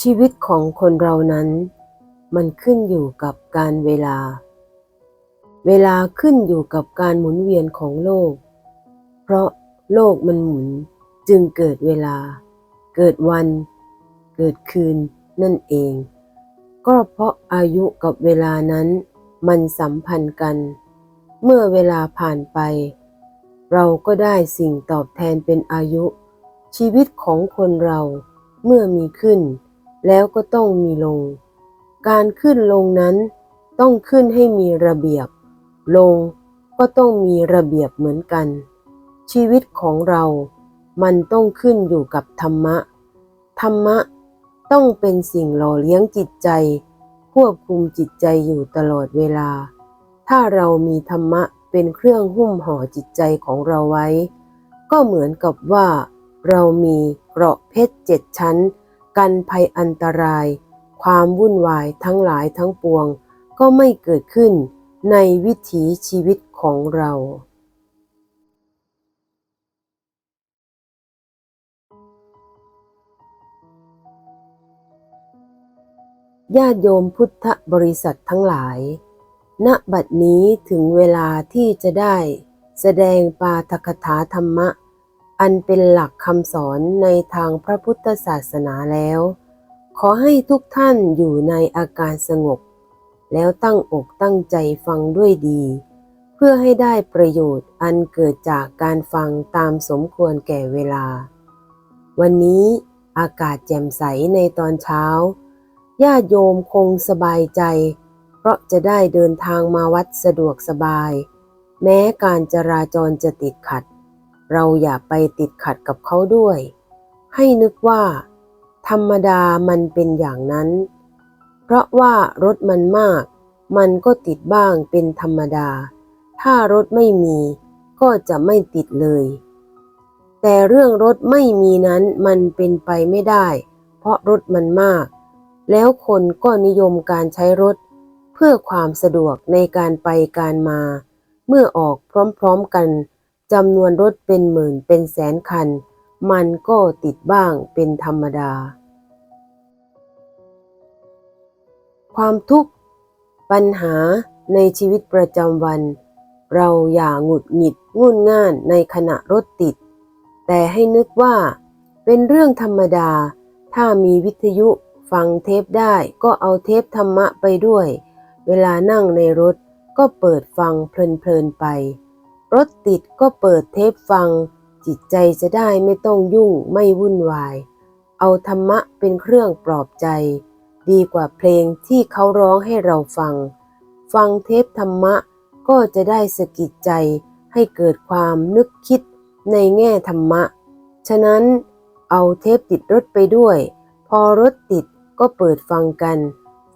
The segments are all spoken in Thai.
ชีวิตของคนเรานั้น มันขึ้นอยู่กับการเวลา เวลาขึ้นอยู่กับการหมุนเวียนของโลก เพราะโลกมันหมุนจึงเกิดเวลา เกิดวัน เกิดคืนนั่นเอง ก็เพราะอายุกับเวลานั้นมันสัมพันธ์กัน เมื่อเวลาผ่านไป เราก็ได้สิ่งตอบแทนเป็นอายุ ชีวิตของคนเราเมื่อมีขึ้น แล้วก็ต้องมีลง การขึ้นลงนั้นต้องขึ้นให้มีระเบียบ ลงก็ต้องมีระเบียบเหมือนกัน ชีวิตของเรา มันต้องขึ้นอยู่กับธรรมะ ธรรมะต้องเป็นสิ่งหล่อเลี้ยงจิตใจ ควบคุมจิตใจอยู่ตลอดเวลา ถ้าเรามีธรรมะเป็นเครื่องหุ้มห่อจิตใจของเราไว้ ก็เหมือนกับว่า เรามีเกราะเพชรเจ็ดชั้น กันภัยอันตราย ความวุ่นวายทั้งหลายทั้งปวง ก็ไม่เกิดขึ้นในวิถีชีวิตของเราญาติโยมพุทธบริษัททั้งหลาย ณ บัดนี้ถึงเวลาที่จะได้แสดงปาทกถาธรรมะ อันเป็นหลักคำสอนในทางพระพุทธศาสนาแล้ว ขอให้ทุกท่านอยู่ในอาการสงบ แล้วตั้งอกตั้งใจฟังด้วยดี เพื่อให้ได้ประโยชน์อันเกิดจากการฟังตามสมควรแก่เวลา วันนี้อากาศแจ่มใสในตอนเช้าญาติโยมคงสบายใจ เพราะจะได้เดินทางมาวัดสะดวกสบาย แม้การจราจรจะติดขัด เราอย่าไปติดขัดกับเขาด้วย ให้นึกว่า ธรรมดามันเป็นอย่างนั้น เพราะว่ารถมันมาก มันก็ติดบ้างเป็นธรรมดา ถ้ารถไม่มีก็จะไม่ติดเลย แต่เรื่องรถไม่มีนั้นมันเป็นไปไม่ได้ เพราะรถมันมาก แล้วคนก็นิยมการใช้รถ เพื่อความสะดวกในการไปการมา เมื่อออกพร้อมๆกัน จำนวนรถเป็นหมื่นเป็นแสนคัน มันก็ติดบ้างเป็นธรรมดา ความทุกข์ปัญหาในชีวิตประจำวัน เราอย่าหงุดหงิดงุนง่านในขณะรถติด แต่ให้นึกว่า เป็นเรื่องธรรมดา ถ้ามีวิทยุฟังเทปได้ก็เอาเทปธรรมะไปด้วย เวลานั่งในรถก็เปิดฟังเพลินๆไป รถติดก็เปิดเทปฟัง จิตใจจะได้ไม่ต้องยุ่งไม่วุ่นวาย เอาธรรมะเป็นเครื่องปลอบใจ ดีกว่าเพลงที่เขาร้องให้เราฟัง ฟังเทปธรรมะก็จะได้สะกิดใจให้เกิดความนึกคิดในแง่ธรรมะ ฉะนั้นเอาเทปติดรถไปด้วย พอรถติดก็เปิดฟังกัน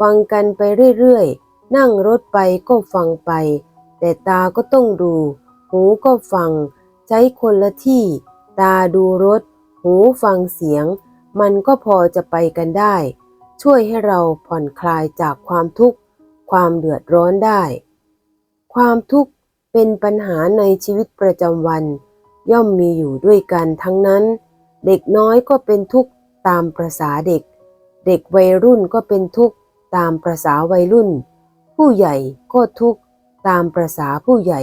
ฟังกันไปเรื่อยๆ นั่งรถไปก็ฟังไป แต่ตาก็ต้องดู หูก็ฟัง ใช้คนละที่ ตาดูรถ หูฟังเสียง มันก็พอจะไปกันได้ ช่วยให้เราผ่อนคลายจากความทุกข์ ความเดือดร้อนได้ ความทุกข์เป็นปัญหาในชีวิตประจำวัน ย่อมมีอยู่ด้วยกันทั้งนั้น เด็กน้อยก็เป็นทุกข์ตามประษาเด็ก เด็กวัยรุ่นก็เป็นทุกข์ตามประษาวัยรุ่น ผู้ใหญ่ก็ทุกข์ตามประษาผู้ใหญ่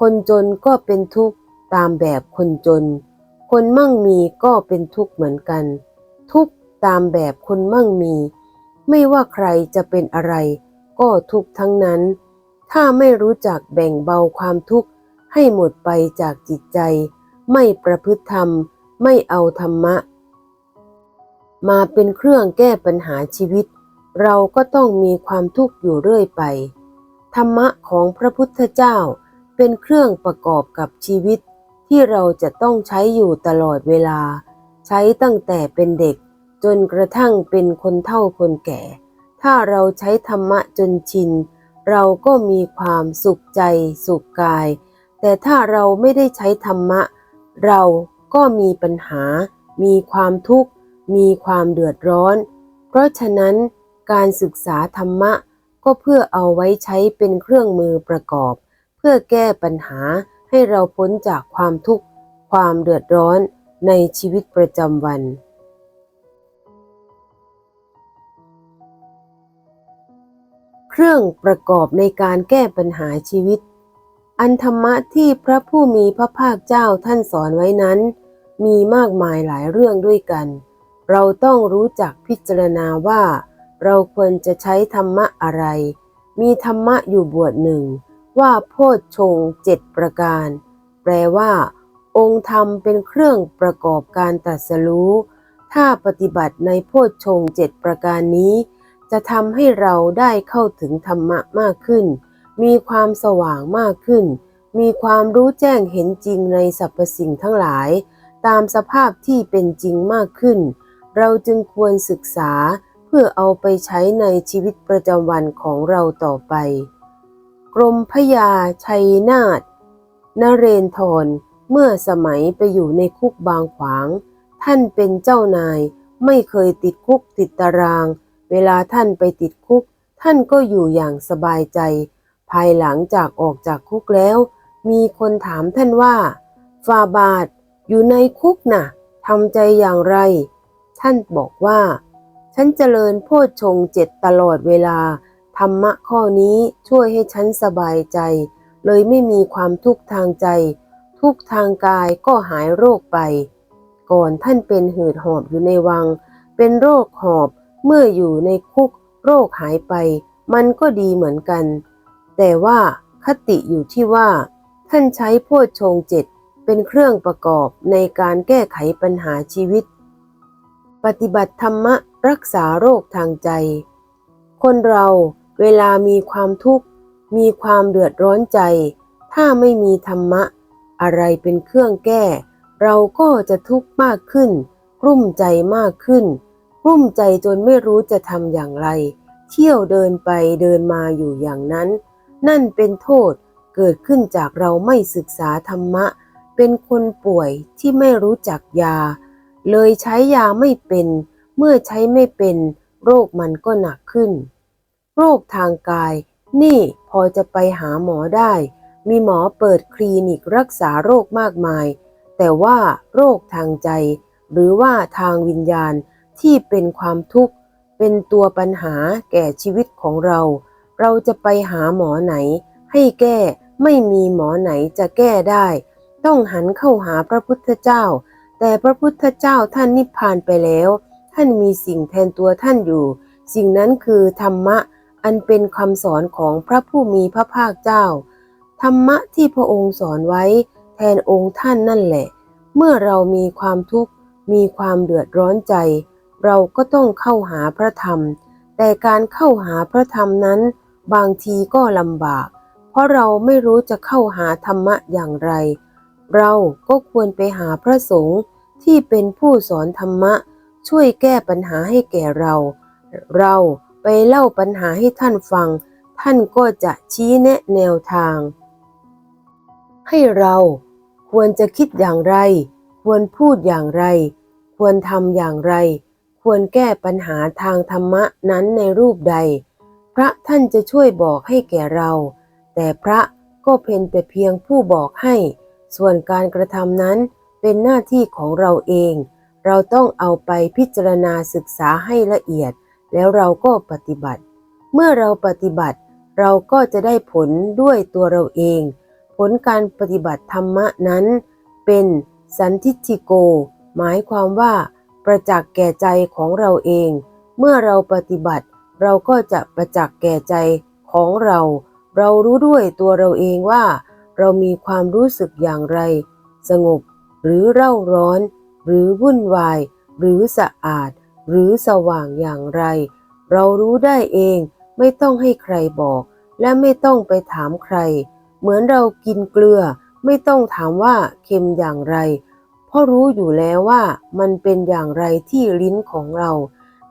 คนจนก็เป็นทุกข์ตามแบบคนจน คนมั่งมีก็เป็นทุกข์เหมือนกัน ทุกข์ตามแบบคนมั่งมี ไม่ว่าใครจะเป็นอะไร ก็ทุกข์ทั้งนั้น ถ้าไม่รู้จักแบ่งเบาความทุกข์ให้หมดไปจากจิตใจ ไม่ประพฤติธรรม ไม่เอาธรรมะ มาเป็นเครื่องแก้ปัญหาชีวิต เราก็ต้องมีความทุกข์อยู่เรื่อยไป ธรรมะของพระพุทธเจ้า เป็นเครื่องประกอบกับชีวิตที่เราจะต้องใช้อยู่ตลอดเวลา ใช้ตั้งแต่เป็นเด็ก จนกระทั่งเป็นคนเฒ่าคนแก่ ถ้าเราใช้ธรรมะจนชิน เราก็มีความสุขใจสุขกาย แต่ถ้าเราไม่ได้ใช้ธรรมะ เราก็มีปัญหา มีความทุกข์ มีความเดือดร้อน เพราะฉะนั้นการศึกษาธรรมะก็เพื่อเอาไว้ใช้เป็นเครื่องมือประกอบ พื่อแก้ปัญหาให้เราพ้นจากความทุกข์ ความเดือดร้อนในชีวิตประจำวันเครื่องประกอบในการแก้ปัญหาชีวิต อันธรรมะที่พระผู้มีพระภาคเจ้าท่านสอนไว้นั้น มีมากมายหลายเรื่องด้วยกัน เราต้องรู้จักพิจารณาว่า เราควรจะใช้ธรรมะอะไร มีธรรมะอยู่บวชหนึ่ง ว่าโพชฌงเจ็ดประการ แปลว่า องค์ธรรมเป็นเครื่องประกอบการตรัสรู้ ถ้าปฏิบัติในโพชฌงเจ็ดประการนี้ จะทำให้เราได้เข้าถึงธรรมะมากขึ้น มีความสว่างมากขึ้น มีความรู้แจ้งเห็นจริงในสรรพสิ่งทั้งหลาย ตามสภาพที่เป็นจริงมากขึ้น เราจึงควรศึกษาเพื่อเอาไปใช้ในชีวิตประจำวันของเราต่อไป กรมพยาชัยนาทนเรนทรเมื่อสมัยไปอยู่ในคุกบางขวาง ท่านเป็นเจ้านายไม่เคยติดคุกติดตาราง เวลาท่านไปติดคุก ท่านก็อยู่อย่างสบายใจ ภายหลังจากออกจากคุกแล้ว มีคนถามท่านว่าฟาบาทอยู่ในคุกน่ะทำใจอย่างไร ท่านบอกว่า ฉันเจริญโพชฌงเจ็ดตลอดเวลา ธรรมะข้อนี้ช่วยให้ฉันสบายใจ เลยไม่มีความทุกข์ทางใจ ทุกข์ทางกายก็หายโรคไป ก่อนท่านเป็นหืดหอบอยู่ในวัง เป็นโรคหอบเมื่ออยู่ในคุก โรคหายไป มันก็ดีเหมือนกัน แต่ว่าคติอยู่ที่ว่า ท่านใช้โพชฌงเจ็ดเป็นเครื่องประกอบในการแก้ไขปัญหาชีวิต ปฏิบัติธรรมะรักษาโรคทางใจ คนเรา เวลามีความทุกข์ มีความเดือดร้อนใจ ถ้าไม่มีธรรมะ อะไรเป็นเครื่องแก้ เราก็จะทุกข์มากขึ้น กลุ้มใจมากขึ้น กลุ้มใจจนไม่รู้จะทำอย่างไร เที่ยวเดินไปเดินมาอยู่อย่างนั้น นั่นเป็นโทษเกิดขึ้นจากเราไม่ศึกษาธรรมะ เป็นคนป่วยที่ไม่รู้จักยา เลยใช้ยาไม่เป็น เมื่อใช้ไม่เป็น โรคมันก็หนักขึ้น โรคทางกาย นี่พอจะไปหาหมอได้ มีหมอเปิดคลินิกรักษาโรคมากมาย แต่ว่าโรคทางใจ หรือว่าทางวิญญาณที่เป็นความทุกข์ เป็นตัวปัญหาแก่ชีวิตของเรา เราจะไปหาหมอไหน ให้แก้ไม่มีหมอไหนจะแก้ได้ ต้องหันเข้าหาพระพุทธเจ้า แต่พระพุทธเจ้าท่านนิพพานไปแล้ว ท่านมีสิ่งแทนตัวท่านอยู่ สิ่งนั้นคือธรรมะ อันเป็นคำสอนของพระผู้มีพระภาคเจ้า ธรรมะที่พระองค์สอนไว้แทนองค์ท่านนั่นแหละ เมื่อเรามีความทุกข์ มีความเดือดร้อนใจ เราก็ต้องเข้าหาพระธรรม แต่การเข้าหาพระธรรมนั้น บางทีก็ลำบาก เพราะเราไม่รู้จะเข้าหาธรรมะอย่างไร เราก็ควรไปหาพระสงฆ์ที่เป็นผู้สอนธรรมะ ช่วยแก้ปัญหาให้แก่เรา เรา ไปเล่าปัญหาให้ท่านฟัง ท่านก็จะชี้แนะแนวทาง ให้เราควรจะคิดอย่างไร ควรพูดอย่างไร ควรทำอย่างไร ควรแก้ปัญหาทางธรรมะนั้นในรูปใด พระท่านจะช่วยบอกให้แก่เรา แต่พระก็เป็นแต่เพียงผู้บอกให้ ส่วนการกระทำนั้นเป็นหน้าที่ของเราเอง เราต้องเอาไปพิจารณาศึกษาให้ละเอียด แล้วเราก็ปฏิบัติ เมื่อเราปฏิบัติ เราก็จะได้ผลด้วยตัวเราเอง ผลการปฏิบัติธรรมะนั้น เป็นสันทิฏฐิโก หมายความว่า ประจักษ์แก่ใจของเราเอง เมื่อเราปฏิบัติ เราก็จะประจักษ์แก่ใจของเรา เรารู้ด้วยตัวเราเองว่า เรามีความรู้สึกอย่างไร สงบ หรือเร่าร้อน หรือวุ่นวาย หรือสะอาด หรือสว่างอย่างไร เรารู้ได้เองไม่ต้องให้ใครบอก และไม่ต้องไปถามใคร เหมือนเรากินเกลือ ไม่ต้องถามว่าเค็มอย่างไร เพราะรู้อยู่แล้วว่ามันเป็นอย่างไรที่ลิ้นของเรา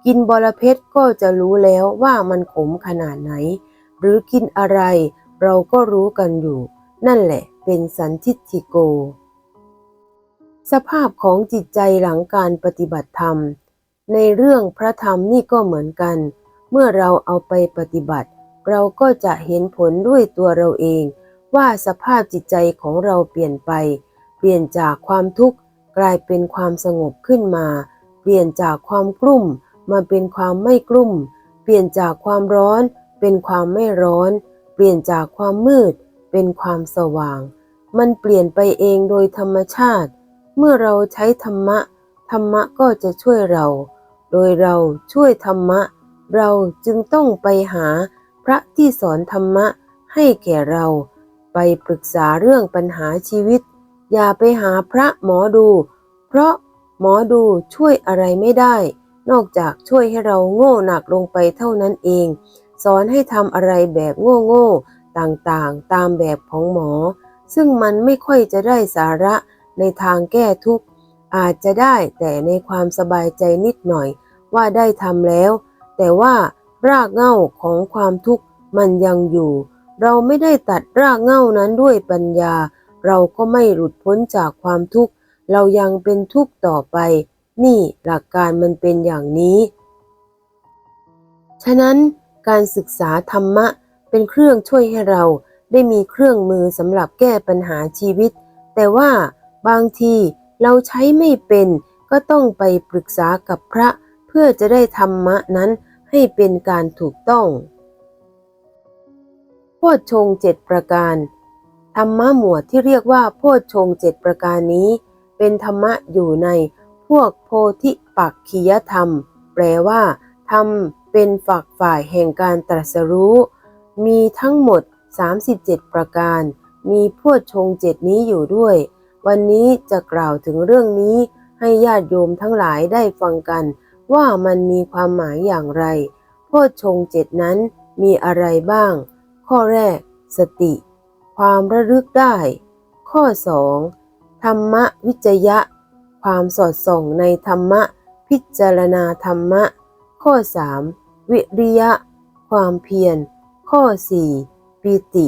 กินบอระเพ็ดก็จะรู้แล้วว่ามันขมขนาดไหน หรือกินอะไร เราก็รู้กันอยู่ นั่นแหละเป็นสันทิฏฐิโก สภาพของจิตใจหลังการปฏิบัติธรรม ในเรื่องพระธรรมนี่ก็เหมือนกัน เมื่อเราเอาไปปฏิบัติ เราก็จะเห็นผลด้วยตัวเราเอง ว่าสภาพจิตใจของเราเปลี่ยนไป เปลี่ยนจากความทุกข์กลายเป็นความสงบขึ้นมา เปลี่ยนจากความกลุ่มมาเป็นความไม่กลุ่ม เปลี่ยนจากความร้อนเป็นความไม่ร้อน เปลี่ยนจากความมืดเป็นความสว่าง มันเปลี่ยนไปเองโดยธรรมชาติ เมื่อเราใช้ธรรมะ ธรรมะก็จะช่วยเรา โดยเราช่วยธรรมะ เราจึงต้องไปหาพระที่สอนธรรมะให้แก่เรา ไปปรึกษาเรื่องปัญหาชีวิต อย่าไปหาพระหมอดู เพราะหมอดูช่วยอะไรไม่ได้ นอกจากช่วยให้เราโง่หนักลงไปเท่านั้นเอง สอนให้ทำอะไรแบบโง่ๆต่างๆ ตามแบบของหมอ ซึ่งมันไม่ค่อยจะได้สาระในทางแก้ทุกข์อาจจะได้แต่ในความสบายใจนิดหน่อย ว่าได้ทำแล้ว แต่ว่ารากเหง้าของความทุกข์มันยังอยู่ เราไม่ได้ตัดรากเหง้านั้นด้วยปัญญา เราก็ไม่หลุดพ้นจากความทุกข์ เรายังเป็นทุกข์ต่อไป นี่หลักการมันเป็นอย่างนี้ ฉะนั้นการศึกษาธรรมะเป็นเครื่องช่วยให้เราได้มีเครื่องมือสำหรับแก้ปัญหาชีวิต แต่ว่าบางทีเราใช้ไม่เป็นก็ต้องไปปรึกษากับพระ พื่อจะได้ธรรมะนั้นให้เป็นการถูกต้องโพชฌงเจ็ดประการ ธรรมะหมวดที่เรียกว่าโพชฌงเจ็ดประการนี้ เป็นธรรมะอยู่ในพวกโพธิปักขียธรรม แปลว่าธรรมเป็นฝักฝ่ายแห่งการตรัสรู้ มีทั้งหมด 37 ประการ มีโพชงเจ็ดนี้อยู่ด้วย วันนี้จะกล่าวถึงเรื่องนี้ให้ญาติโยมทั้งหลายได้ฟังกัน ว่ามันมีความหมายอย่างไร โพชฌงเจ็ดนั้นมีอะไรบ้าง ข้อแรก สติ ความระลึกได้ ข้อ 2. ธรรมวิจยะ ความสอดส่องในธรรมะ พิจารณาธรรมะ ข้อ 3. วิริยะ ความเพียร ข้อ 4. ปีติ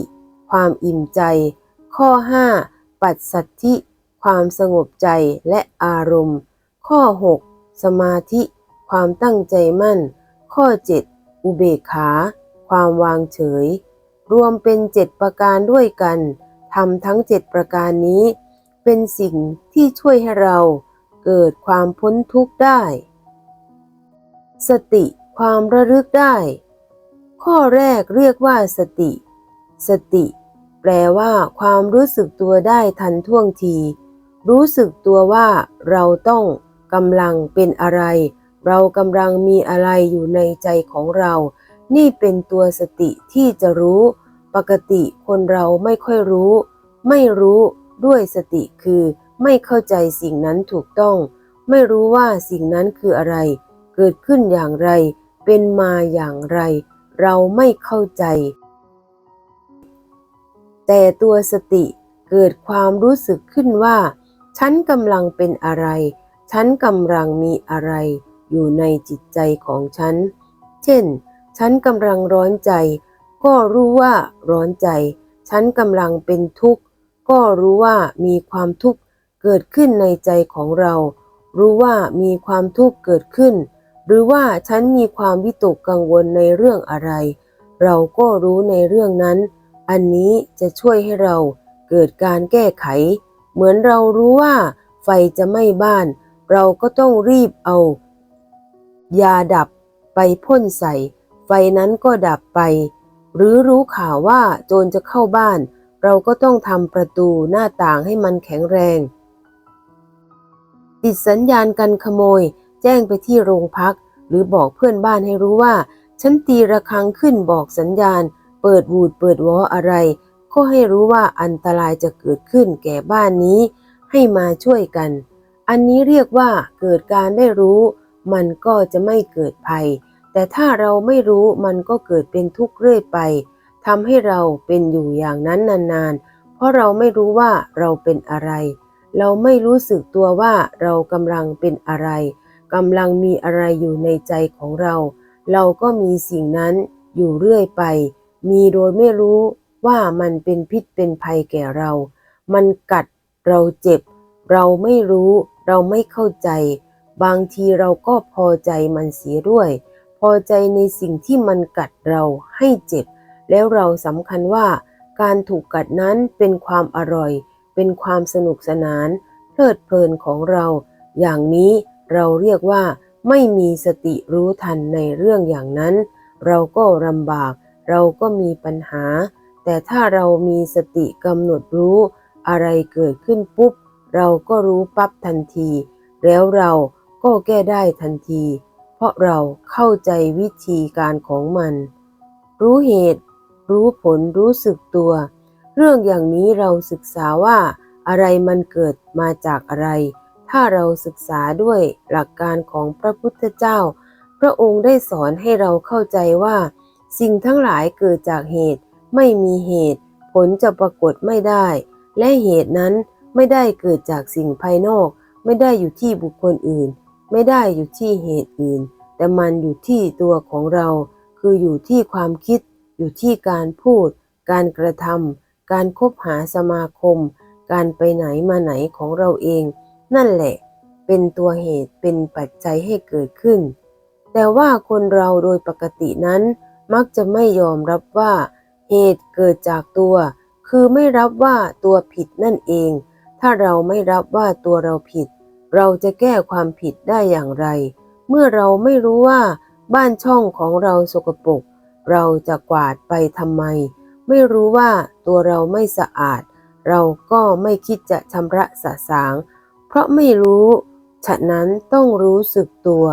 ความอิ่มใจ ข้อ 5. ปัสสัทธิ ความสงบใจและอารมณ์ ข้อ 6. สมาธิ ความตั้งใจมั่น ข้อ 7. อุเบกขา ความวางเฉย รวมเป็นเจ็ดประการด้วยกันทำทั้งเจ็ดประการนี้ เป็นสิ่งที่ช่วยให้เราเกิดความพ้นทุกข์ได้ สติความระลึกได้ ข้อแรกเรียกว่าสติ สติ แปลว่า ความรู้สึกตัวได้ทันท่วงที รู้สึกตัวว่าเราต้องกำลังเป็นอะไร เรากำลังมีอะไรอยู่ในใจของเรา นี่เป็นตัวสติที่จะรู้ ปกติคนเราไม่ค่อยรู้ ไม่รู้ด้วยสติคือ ไม่เข้าใจสิ่งนั้นถูกต้อง ไม่รู้ว่าสิ่งนั้นคืออะไร เกิดขึ้นอย่างไร เป็นมาอย่างไร เราไม่เข้าใจ แต่ตัวสติเกิดความรู้สึกขึ้นว่า ฉันกำลังเป็นอะไร ฉันกำลังมีอะไร อยู่ในจิตใจของฉัน เช่น ฉันกำลังร้อนใจ ก็รู้ว่าร้อนใจ ฉันกำลังเป็นทุกข์ ก็รู้ว่ามีความทุกข์เกิดขึ้นในใจของเรา รู้ว่ามีความทุกข์เกิดขึ้น หรือว่าฉันมีความวิตกกังวลในเรื่องอะไร เราก็รู้ในเรื่องนั้น อันนี้จะช่วยให้เราเกิดการแก้ไข เหมือนเรารู้ว่าไฟจะไหม้บ้าน เราก็ต้องรีบเอา ยาดับไปพ่นใส่ ไฟนั้นก็ดับไป หรือรู้ข่าวว่าโจรจะเข้าบ้าน เราก็ต้องทำประตูหน้าต่างให้มันแข็งแรง ติดสัญญาณกันขโมย แจ้งไปที่โรงพัก หรือบอกเพื่อนบ้านให้รู้ว่า ฉันตีระฆังขึ้นบอกสัญญาณ เปิดวูดเปิดวออะไร ก็ให้รู้ว่าอันตรายจะเกิดขึ้นแก่บ้านนี้ ให้มาช่วยกัน อันนี้เรียกว่าเกิดการได้รู้ มันก็จะไม่เกิดภัย แต่ถ้าเราไม่รู้มันก็เกิดเป็นทุกข์เรื่อยไปทำให้เราเป็นอยู่อย่างนั้นนานๆ เพราะเราไม่รู้ว่าเราเป็นอะไร เราไม่รู้สึกตัวว่าเรากำลังเป็นอะไรกำลังมีอะไรอยู่ในใจของเรา เราก็มีสิ่งนั้นอยู่เรื่อยไป มีโดยไม่รู้ว่ามันเป็นพิษเป็นภัยแก่เรา มันกัดเราเจ็บ เราไม่รู้ เราไม่เข้าใจ บางทีเราก็พอใจมันเสียด้วย พอใจในสิ่งที่มันกัดเราให้เจ็บ แล้วเราสำคัญว่า การถูกกัดนั้นเป็นความอร่อย เป็นความสนุกสนาน เพลิดเพลินของเรา อย่างนี้เราเรียกว่า ไม่มีสติรู้ทันในเรื่องอย่างนั้น เราก็ลำบาก เราก็มีปัญหา แต่ถ้าเรามีสติกำหนดรู้ อะไรเกิดขึ้นปุ๊บ เราก็รู้ปั๊บทันที แล้วเรา ก็แก้ได้ทันที เพราะเราเข้าใจวิธีการของมัน รู้เหตุ รู้ผลรู้สึกตัว เรื่องอย่างนี้เราศึกษาว่าอะไรมันเกิดมาจากอะไร ถ้าเราศึกษาด้วยหลักการของพระพุทธเจ้า พระองค์ได้สอนให้เราเข้าใจว่า สิ่งทั้งหลายเกิดจากเหตุ ไม่มีเหตุ ผลจะปรากฏไม่ได้ และเหตุนั้นไม่ได้เกิดจากสิ่งภายนอก ไม่ได้อยู่ที่บุคคลอื่น ไม่ได้อยู่ที่เหตุอื่น แต่มันอยู่ที่ตัวของเรา คืออยู่ที่ความคิด อยู่ที่การพูด การกระทำการคบหาสมาคม การไปไหนมาไหนของเราเอง นั่นแหละ เป็นตัวเหตุเป็นปัจจัยให้เกิดขึ้น แต่ว่าคนเราโดยปกตินั้น มักจะไม่ยอมรับว่า เหตุเกิดจากตัว คือไม่รับว่าตัวผิดนั่นเอง ถ้าเราไม่รับว่าตัวเราผิด เราจะแก้ความผิดได้อย่างไร เมื่อเราไม่รู้ว่า บ้านช่องของเราสกปรกเราจะกวาดไปทำไม ไม่รู้ว่าตัวเราไม่สะอาด เราก็ไม่คิดจะชำระสะสาง เพราะไม่รู้ ฉะนั้นต้องรู้สึกตัว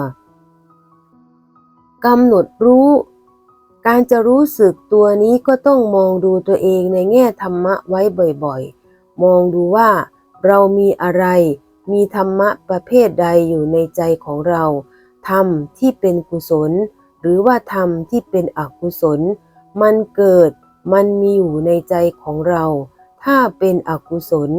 กำหนดรู้ การจะรู้สึกตัวนี้ก็ต้องมองดูตัวเองในแง่ธรรมะไว้บ่อยๆ มองดูว่า เรามีอะไร มีธรรมะประเภทใดอยู่ในใจของเรา ธรรมที่เป็นกุศล หรือว่าธรรมที่เป็นอกุศล มันเกิด มันมีอยู่ในใจของเรา ถ้าเป็นอกุศล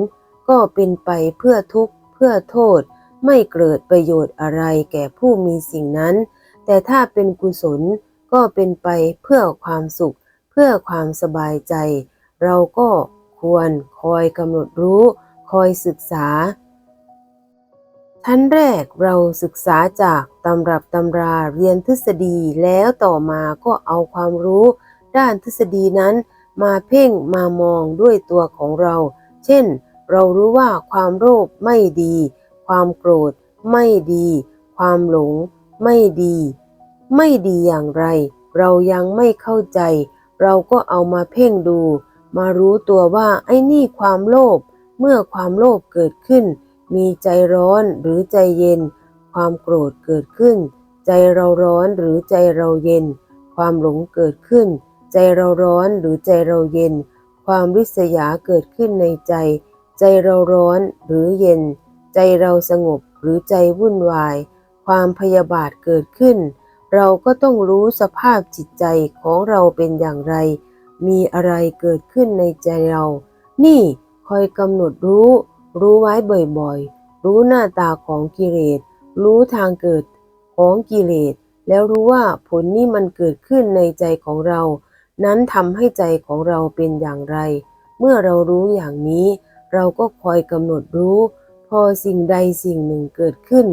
ก็เป็นไปเพื่อทุกข์ เพื่อโทษ ไม่เกิดประโยชน์อะไรแก่ผู้มีสิ่งนั้น แต่ถ้าเป็นกุศลก็เป็นไปเพื่อความสุข เพื่อความสบายใจ เราก็ควรคอยกำหนดรู้ คอยศึกษา ชั้นแรกเราศึกษาจากตำรับตำราเรียนทฤษฎีแล้วต่อมาก็เอาความรู้ด้านทฤษฎีนั้นมาเพ่งมามองด้วยตัวของเรา เช่น เรารู้ว่าความโลภไม่ดี ความโกรธไม่ดี ความหลงไม่ดี ไม่ดีอย่างไร เรายังไม่เข้าใจ เราก็เอามาเพ่งดู มารู้ตัวว่าไอ้นี่ความโลภเมื่อความโลภเกิดขึ้น มีใจร้อนหรือใจเย็น ความโกรธเกิดขึ้น ใจเราร้อนหรือใจเราเย็น ความหลงเกิดขึ้น ใจเราร้อนหรือใจเราเย็น ความริษยาเกิดขึ้นในใจ ใจเราร้อนหรือเย็น ใจเราสงบหรือใจวุ่นวาย ความพยาบาทเกิดขึ้น เราก็ต้องรู้สภาพจิตใจของเราเป็นอย่างไร มีอะไรเกิดขึ้นในใจเรา นี่คอยกำหนดรู้ รู้ไว้บ่อยๆ รู้หน้าตาของกิเลส รู้ทางเกิดของกิเลส แล้วรู้ว่าผลนี่มันเกิดขึ้นในใจของเรา นั้นทำให้ใจของเราเป็นอย่างไร เมื่อเรารู้อย่างนี้ เราก็คอยกำหนดรู้ พอสิ่งใดสิ่งหนึ่งเกิดขึ้น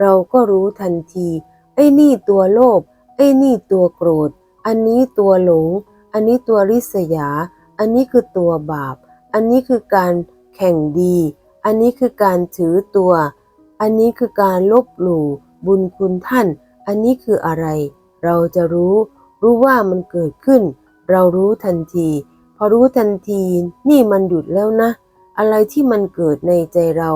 เราก็รู้ทันที ไอ้นี่ตัวโลภ ไอ้นี่ตัวโกรธ อันนี้ตัวหลง อันนี้ตัวริษยา อันนี้คือตัวบาป อันนี้คือการแข่งดี อันนี้คือการถือตัว อันนี้คือการลบหลู่บุญคุณท่าน อันนี้คืออะไร เราจะรู้ รู้ว่ามันเกิดขึ้น เรารู้ทันที พอรู้ทันที นี่มันหยุดแล้วนะ อะไรที่มันเกิดในใจเรา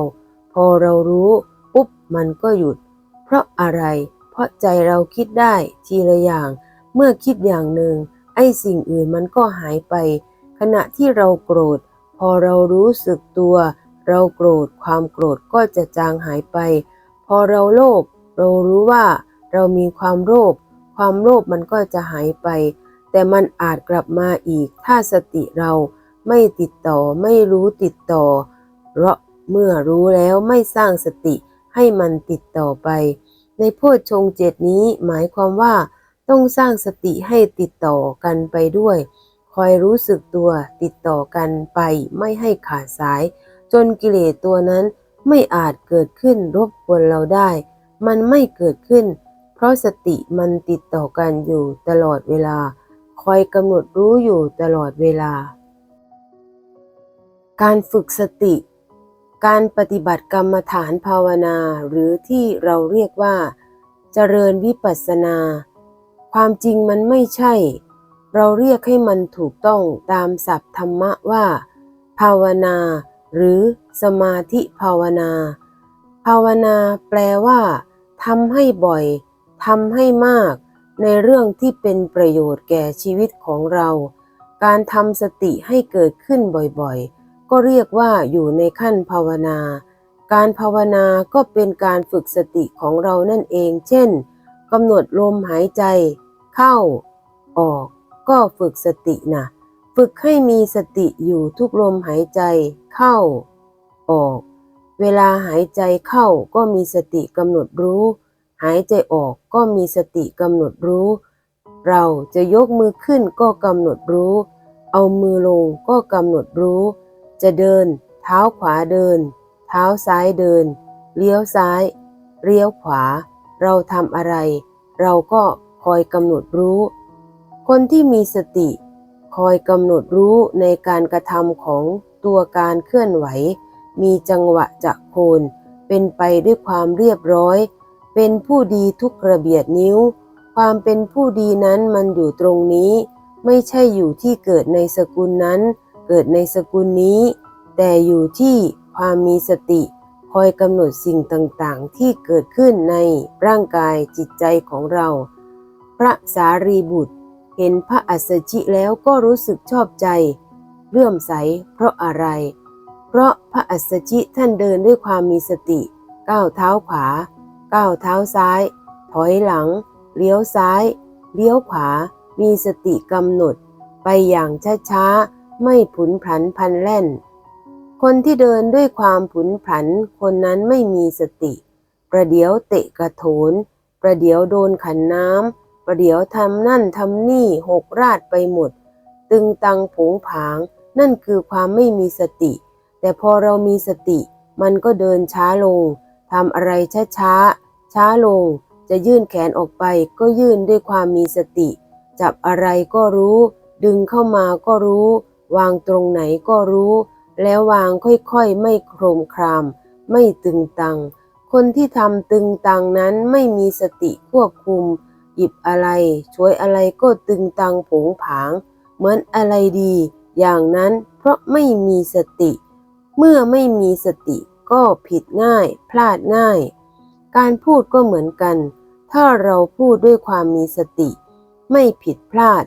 พอเรารู้ปุ๊บมันก็หยุด เพราะอะไร เพราะใจเราคิดได้ทีละอย่าง เมื่อคิดอย่างหนึ่งไอ้สิ่งอื่นมันก็หายไป ขณะที่เราโกรธ พอเรารู้สึกตัว เราโกรธความโกรธก็จะจางหายไป พอเราโลภเรารู้ว่าเรามีความโลภความโลภมันก็จะหายไป แต่มันอาจกลับมาอีกถ้าสติเราไม่ติดต่อไม่รู้ติดต่อเพราะเมื่อรู้แล้วไม่สร้างสติให้มันติดต่อไป ในโพชฌงเจ็ดนี้หมายความว่า ต้องสร้างสติให้ติดต่อกันไปด้วย คอยรู้สึกตัวติดต่อกันไปไม่ให้ขาดสาย จนกิเลสตัวนั้นไม่อาจเกิดขึ้นรบกวนเราได้ มันไม่เกิดขึ้น เพราะสติมันติดต่อกันอยู่ตลอดเวลา คอยกำหนดรู้อยู่ตลอดเวลา การฝึกสติ การปฏิบัติกรรมฐานภาวนา หรือที่เราเรียกว่า เจริญวิปัสสนา ความจริงมันไม่ใช่ เราเรียกให้มันถูกต้องตามศัพท์ธรรมะว่า ภาวนา หรือสมาธิภาวนา ภาวนาแปลว่าทำให้บ่อยทำให้มาก ในเรื่องที่เป็นประโยชน์แก่ชีวิตของเรา การทำสติให้เกิดขึ้นบ่อยๆ ก็เรียกว่าอยู่ในขั้นภาวนา การภาวนาก็เป็นการฝึกสติของเรานั่นเอง เช่นกำหนดลมหายใจ เข้า ออก ก็ฝึกสตินะ ฝึกให้มีสติอยู่ทุกลมหายใจเข้า ออก เวลาหายใจเข้าก็มีสติกำหนดรู้ หายใจออกก็มีสติกำหนดรู้ เราจะยกมือขึ้นก็กำหนดรู้ เอามือลงก็กำหนดรู้ จะเดิน เท้าขวาเดิน เท้าซ้ายเดิน เลี้ยวซ้าย เลี้ยวขวา เราทำอะไร เราก็คอยกำหนดรู้ คนที่มีสติ คอยกำหนดรู้ในการกระทำของตัวการเคลื่อนไหว มีจังหวะจะโคน เป็นไปด้วยความเรียบร้อย เป็นผู้ดีทุกระเบียดนิ้ว ความเป็นผู้ดีนั้นมันอยู่ตรงนี้ ไม่ใช่อยู่ที่เกิดในสกุลนั้น เกิดในสกุลนี้ แต่อยู่ที่ความมีสติ คอยกำหนดสิ่งต่างๆ ที่เกิดขึ้นในร่างกายจิตใจของเรา พระสารีบุตร เห็นพระอัสสชิแล้วก็รู้สึกชอบใจ เลื่อมใสเพราะอะไร เพราะพระอัสสชิท่านเดินด้วยความมีสติ ก้าวเท้าขวา ก้าวเท้าซ้าย ถอยหลัง เลี้ยวซ้าย เลี้ยวขวา มีสติกำหนด ไปอย่างช้าๆ ไม่ผุนผันพันแล่น คนที่เดินด้วยความผุนผัน คนนั้นไม่มีสติ ประเดี๋ยวเตะกระโถน ประเดี๋ยวโดนขันน้ำ ประเดี๋ยวทำนั่นทำนี่หกราดไปหมด ตึงตังผงผาง นั่นคือความไม่มีสติ แต่พอเรามีสติ มันก็เดินช้าลงทำอะไรช้าช้าช้าลง จะยื่นแขนออกไปก็ยื่นด้วยความมีสติ จับอะไรก็รู้ ดึงเข้ามาก็รู้ วางตรงไหนก็รู้ แล้ววางค่อยๆ ไม่โครมคราม ไม่ตึงตัง คนที่ทำตึงตังนั้นไม่มีสติควบคุม หยิบอะไรช่วยอะไรก็ตึงตังผงผาง เหมือนอะไรดี อย่างนั้นเพราะไม่มีสติ เมื่อไม่มีสติก็ผิดง่าย พลาดง่าย การพูดก็เหมือนกัน ถ้าเราพูดด้วยความมีสติ ไม่ผิดพลาด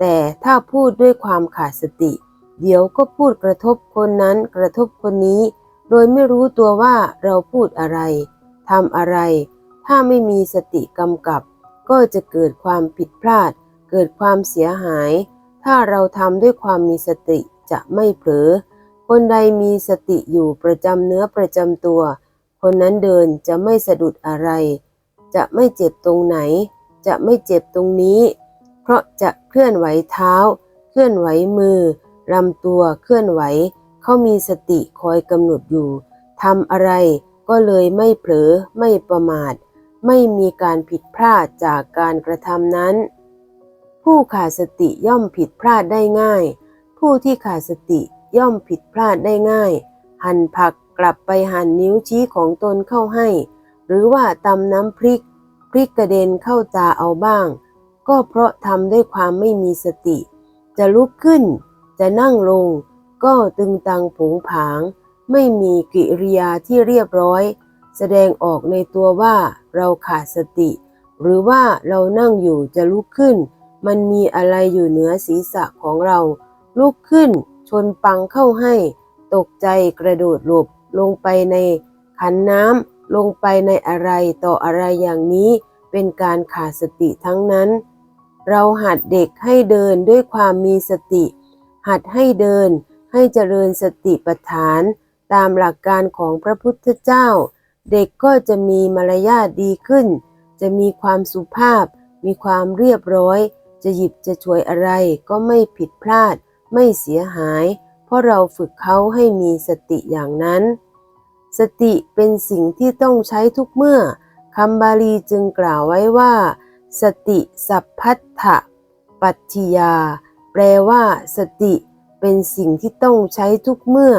แต่ถ้าพูดด้วยความขาดสติ เดี๋ยวก็พูดกระทบคนนั้นกระทบคนนี้ โดยไม่รู้ตัวว่าเราพูดอะไรทำอะไร ถ้าไม่มีสติกำกับ ก็จะเกิดความผิดพลาด เกิดความเสียหาย ถ้าเราทำด้วยความมีสติจะไม่เผลอ คนใดมีสติอยู่ประจำเนื้อประจำตัว คนนั้นเดินจะไม่สะดุดอะไร จะไม่เจ็บตรงไหน จะไม่เจ็บตรงนี้ เพราะจะเคลื่อนไหวเท้า เคลื่อนไหวมือลำตัวเคลื่อนไหว เขามีสติคอยกำหนดอยู่ทำอะไรก็เลยไม่เผลอไม่ประมาท ไม่มีการผิดพลาดจากการกระทำนั้น ผู้ขาดสติย่อมผิดพลาดได้ง่าย ผู้ที่ขาดสติย่อมผิดพลาดได้ง่าย หั่นผักกลับไปหั่นนิ้วชี้ของตนเข้าให้ หรือว่าตำน้ำพริก พริกกระเด็นเข้าตาเอาบ้าง ก็เพราะทำด้วยความไม่มีสติ จะลุกขึ้น จะนั่งลง ก็ตึงตังผงผาง ไม่มีกิริยาที่เรียบร้อย แสดงออกในตัวว่าเราขาดสติ หรือว่าเรานั่งอยู่จะลุกขึ้น มันมีอะไรอยู่เหนือศีรษะของเรา ลุกขึ้น ชนปังเข้าให้ ตกใจกระโดดหลบ ลงไปในขันน้ำลงไปในอะไรต่ออะไรอย่างนี้ เป็นการขาดสติทั้งนั้น เราหัดเด็กให้เดินด้วยความมีสติ หัดให้เดินให้เจริญสติปัฏฐาน ตามหลักการของพระพุทธเจ้า เด็กก็จะมีมารยาทดีขึ้น จะมีความสุภาพ มีความเรียบร้อย จะหยิบจะช่วยอะไรก็ไม่ผิดพลาด ไม่เสียหาย เพราะเราฝึกเขาให้มีสติอย่างนั้น สติเป็นสิ่งที่ต้องใช้ทุกเมื่อคำบาลีจึงกล่าวไว้ว่า สติสัพพัทธะปัจจิยา แปลว่า สติ เป็นสิ่งที่ต้องใช้ทุกเมื่อ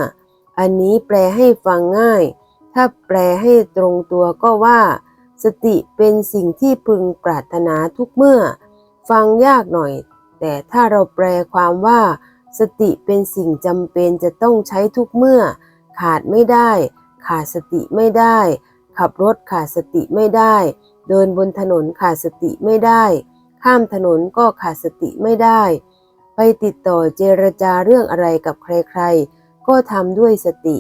อันนี้แปลให้ฟังง่าย ถ้าแปลให้ตรงตัวก็ว่า สติเป็นสิ่งที่พึงปรารถนาทุกเมื่อ ฟังยากหน่อย แต่ถ้าเราแปลความว่า สติเป็นสิ่งจำเป็นจะต้องใช้ทุกเมื่อ ขาดไม่ได้ ขาดสติไม่ได้ ขับรถขาดสติไม่ได้ เดินบนถนนขาดสติไม่ได้ ข้ามถนนก็ขาดสติไม่ได้ ไปติดต่อเจรจาเรื่องอะไรกับใครๆ ก็ทำด้วยสติ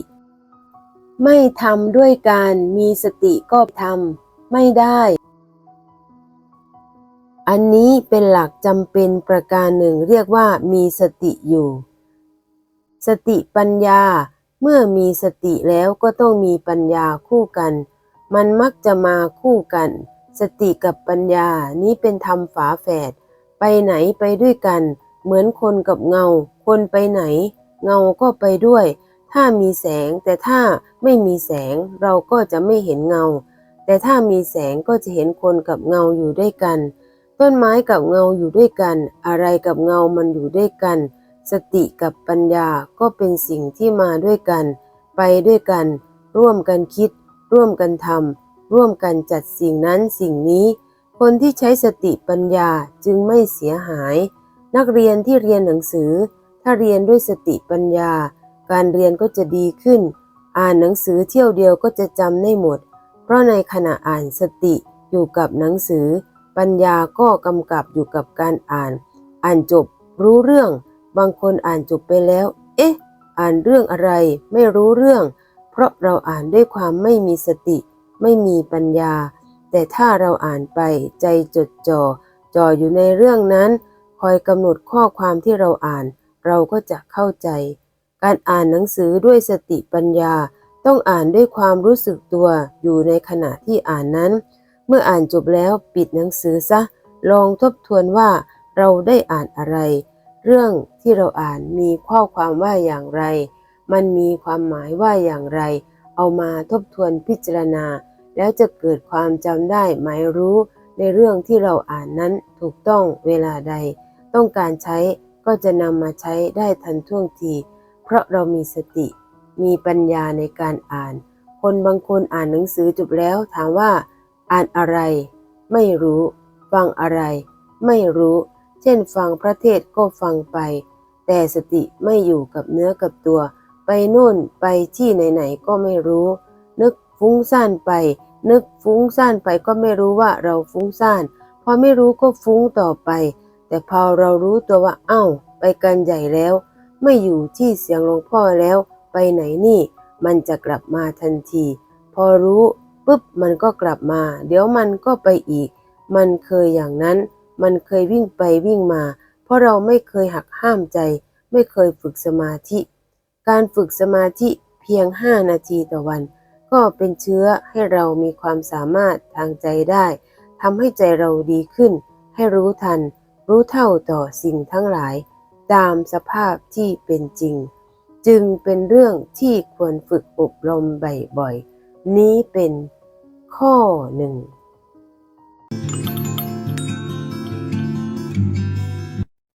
ไม่ทำด้วยการมีสติก็ทำไม่ได้ อันนี้เป็นหลักจำเป็นประการหนึ่งเรียกว่ามีสติอยู่ สติปัญญาเมื่อมีสติแล้วก็ต้องมีปัญญาคู่กัน มันมักจะมาคู่กัน สติกับปัญญานี้เป็นธรรมฝาแฝด ไปไหนไปด้วยกัน เหมือนคนกับเงา คนไปไหน เงาก็ไปด้วย ถ้ามีแสงแต่ถ้าไม่มีแสงเราก็จะไม่เห็นเงา แต่ถ้ามีแสงก็จะเห็นคนกับเงาอยู่ด้วยกัน ต้นไม้กับเงาอยู่ด้วยกัน อะไรกับเงามันอยู่ด้วยกัน สติกับปัญญาก็เป็นสิ่งที่มาด้วยกัน ไปด้วยกัน ร่วมกันคิด ร่วมกันทำร่วมกันจัดสิ่งนั้นสิ่งนี้ คนที่ใช้สติปัญญาจึงไม่เสียหาย นักเรียนที่เรียนหนังสือ ถ้าเรียนด้วยสติปัญญา การเรียนก็จะดีขึ้น อ่านหนังสือเที่ยวเดียวก็จะจำได้หมด เพราะในขณะอ่านสติอยู่กับหนังสือ ปัญญาก็กำกับอยู่กับการอ่าน อ่านจบรู้เรื่อง บางคนอ่านจบไปแล้ว เอ๊ะ อ่านเรื่องอะไร ไม่รู้เรื่อง เพราะเราอ่านด้วยความไม่มีสติ ไม่มีปัญญา แต่ถ้าเราอ่านไปใจจดจ่อจ่ออยู่ในเรื่องนั้น คอยกำหนดข้อความที่เราอ่าน เราก็จะเข้าใจ การอ่านหนังสือด้วยสติปัญญา ต้องอ่านด้วยความรู้สึกตัวอยู่ในขณะที่อ่านนั้น เมื่ออ่านจบแล้วปิดหนังสือซะ ลองทบทวนว่าเราได้อ่านอะไร เรื่องที่เราอ่านมีข้อความว่าอย่างไร มันมีความหมายว่าอย่างไร เอามาทบทวนพิจารณา แล้วจะเกิดความจำได้หมายรู้ในเรื่องที่เราอ่านนั้นถูกต้องเวลาใด ต้องการใช้ก็จะนำมาใช้ได้ทันท่วงที เพราะเรามีสติ มีปัญญาในการอ่าน คนบางคนอ่านหนังสือจบแล้วถามว่า อ่านอะไร ไม่รู้ ฟังอะไร ไม่รู้ เช่น ฟังพระเทศก็ฟังไป แต่สติไม่อยู่กับเนื้อกับตัว ไปนู่นไปที่ไหนๆก็ไม่รู้ นึกฟุ้งซ่านไป นึกฟุ้งซ่านไปก็ไม่รู้ว่าเราฟุ้งซ่าน พอไม่รู้ก็ฟุ้งต่อไป แต่พอเรารู้ตัวว่า เอ้า ไปกันใหญ่แล้ว ไม่อยู่ที่เสียงหลวงพ่อแล้วไปไหนนี่ มันจะกลับมาทันที พอรู้ปุ๊บมันก็กลับมา เดี๋ยวมันก็ไปอีก มันเคยอย่างนั้น มันเคยวิ่งไปวิ่งมา เพราะเราไม่เคยหักห้ามใจ ไม่เคยฝึกสมาธิ การฝึกสมาธิเพียง 5 นาทีต่อวัน ก็เป็นเชื้อให้เรามีความสามารถทางใจได้ทำให้ใจเราดีขึ้น ให้รู้ทัน รู้เท่าต่อสิ่งทั้งหลาย ตามสภาพที่เป็นจริง จึงเป็นเรื่องที่ควรฝึกอบรมบ่อยๆ นี้เป็นข้อหนึ่ง